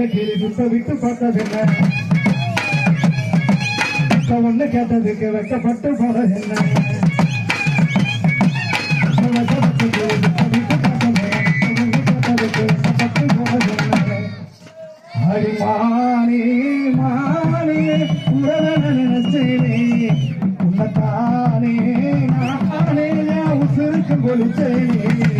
பார்த்த கிளி சுத்த விட்டு பார்த்ததில்லை ஒண்ணு கேட்டதுக்கு வெட்டப்பட்டு போறதில்லை ஹரிமானி மானி உடல நினைச்சேனே உன்னத்தானே உசுருக்கு கொலிச்சேனே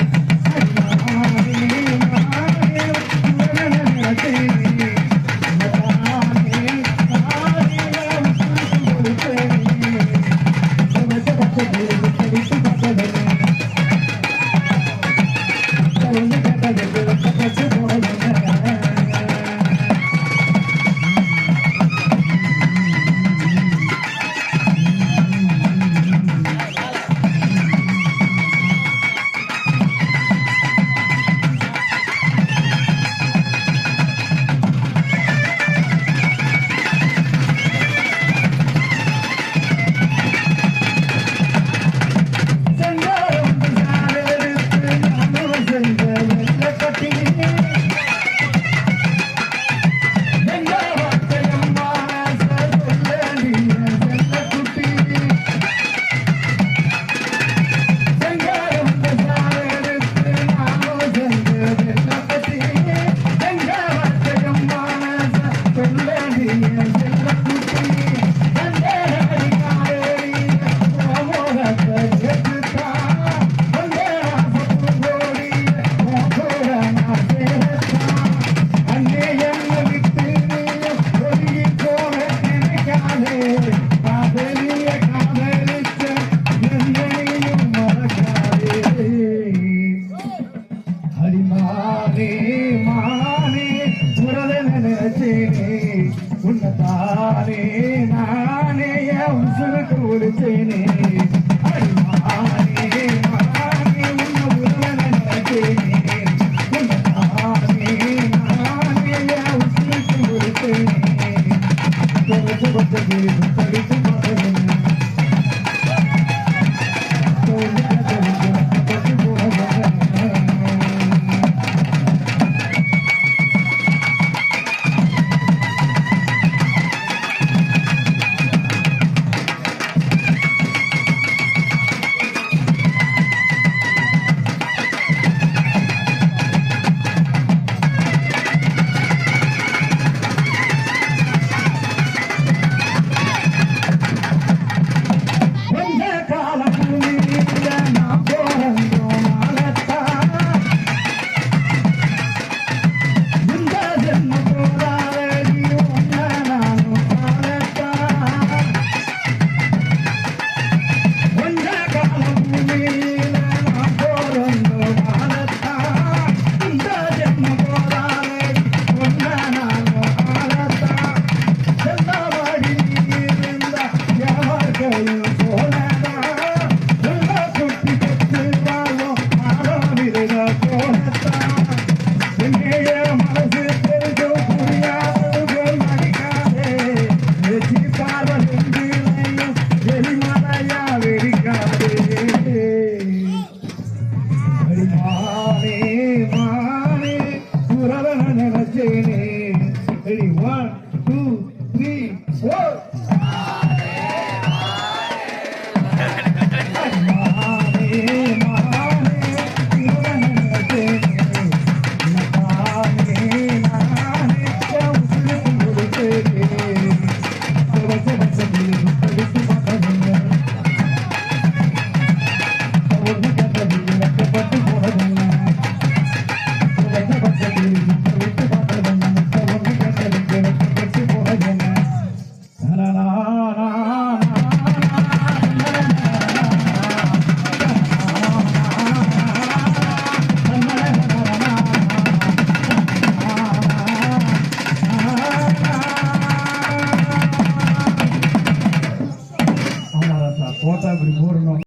தானே Hallelujah.